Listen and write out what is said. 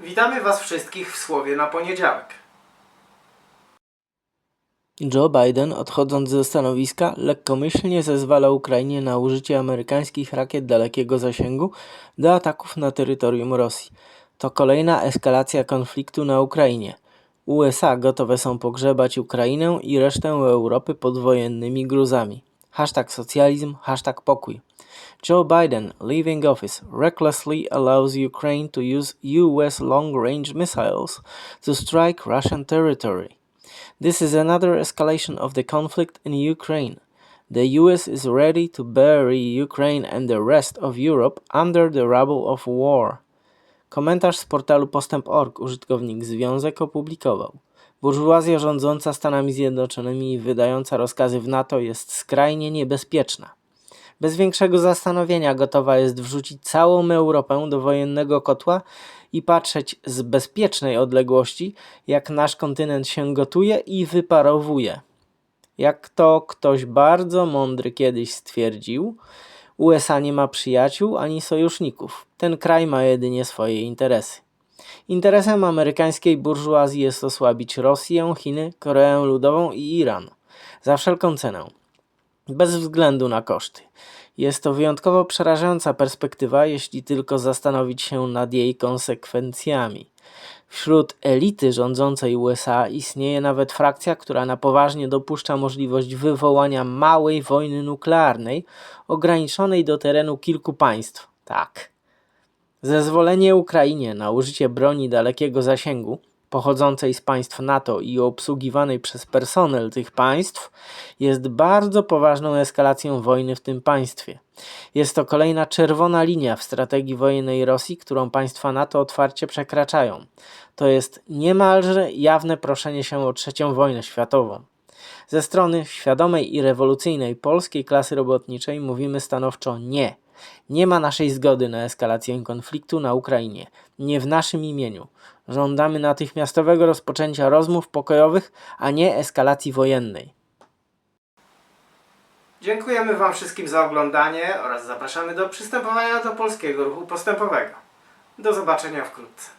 Witamy Was wszystkich w Słowie na poniedziałek. Joe Biden, odchodząc ze stanowiska, lekkomyślnie zezwala Ukrainie na użycie amerykańskich rakiet dalekiego zasięgu do ataków na terytorium Rosji. To kolejna eskalacja konfliktu na Ukrainie. USA gotowe są pogrzebać Ukrainę i resztę Europy pod wojennymi gruzami. Hashtag socjalizm, hashtag pokój. Joe Biden, leaving office, recklessly allows Ukraine to use US long-range missiles to strike Russian territory. This is another escalation of the conflict in Ukraine. The US is ready to bury Ukraine and the rest of Europe under the rubble of war. Komentarz z portalu postęp.org użytkownik Związek opublikował. Burżuazja rządząca Stanami Zjednoczonymi i wydająca rozkazy w NATO jest skrajnie niebezpieczna. Bez większego zastanowienia gotowa jest wrzucić całą Europę do wojennego kotła i patrzeć z bezpiecznej odległości, jak nasz kontynent się gotuje i wyparowuje. Jak to ktoś bardzo mądry kiedyś stwierdził, USA nie ma przyjaciół ani sojuszników. Ten kraj ma jedynie swoje interesy. Interesem amerykańskiej burżuazji jest osłabić Rosję, Chiny, Koreę Ludową i Iran. Za wszelką cenę bez względu na koszty. Jest to wyjątkowo przerażająca perspektywa, jeśli tylko zastanowić się nad jej konsekwencjami. Wśród elity rządzącej USA istnieje nawet frakcja, która na poważnie dopuszcza możliwość wywołania małej wojny nuklearnej, ograniczonej do terenu kilku państw. Tak. Zezwolenie Ukrainie na użycie broni dalekiego zasięgu, pochodzącej z państw NATO i obsługiwanej przez personel tych państw, jest bardzo poważną eskalacją wojny w tym państwie. Jest to kolejna czerwona linia w strategii wojennej Rosji, którą państwa NATO otwarcie przekraczają. To jest niemalże jawne proszenie się o trzecią wojnę światową. Ze strony świadomej i rewolucyjnej polskiej klasy robotniczej mówimy stanowczo nie. Nie ma naszej zgody na eskalację konfliktu na Ukrainie. Nie w naszym imieniu. Żądamy natychmiastowego rozpoczęcia rozmów pokojowych, a nie eskalacji wojennej. Dziękujemy Wam wszystkim za oglądanie oraz zapraszamy do przystępowania do polskiego ruchu postępowego. Do zobaczenia wkrótce.